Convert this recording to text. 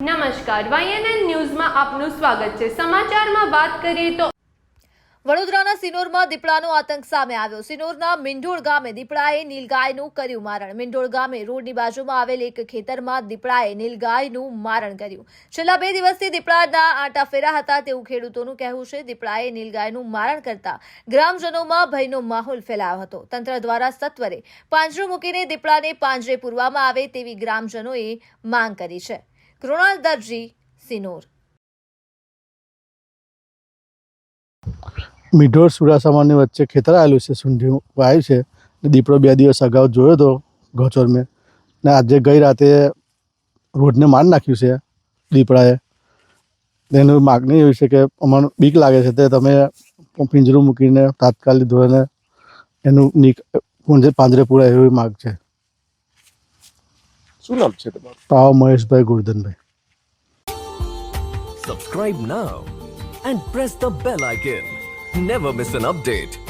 નમસ્કાર વાયએનએન ન્યૂઝમાં આપનું સ્વાગત છે. સમાચારમાં વાત કરીએ તો વડોદરાના સિનોરમાં દીપડાનો આતંક સામે આવ્યો. સિનોરના મિંઢોળ ગામે દીપડાએ નીલગાયનું કર્યું મારણ. મિંઢોળ ગામે રોડની બાજુમાં આવેલ એક ખેતરમાં દીપડાએ નીલગાયનું મારણ કર્યું. છેલ્લા બે દિવસથી દીપડાના આંટા ફેરા હતા તેવું ખેડૂતોનું કહેવું છે. દીપડાએ નીલગાયનું મારણ કરતા ગ્રામજનોમાં ભયનો માહોલ ફેલાયો હતો. તંત્ર દ્વારા સત્વરે પાંજરું મૂકીને દીપડાને પાંજરે પૂરવામાં આવે તેવી ગ્રામજનોએ માંગ કરી છે. કૃણાલ દરજી, સિનોર. મીઠોર સુરાસામાની વચ્ચે ખેતર આવેલું છે, સૂંઢી વાયુ છે. ને દીપડો બે દિવસ અગાઉ જોયો હતો ગોચર મેં ને આજે ગઈ રાતે રોડને માર નાખ્યું છે દીપડાએ. એનું માગણી એવી છે કે અમને બીક લાગે છે તે તમે પિંજરું મૂકીને તાત્કાલિક ધોરણે એનું નીક, પૂંજે પાંજરે પૂરા એવી માગ છે. શું નામ છે તમારું પાવ મહેશભાઈ Gordhanbhai Subscribe now and press the bell icon. Never miss an update.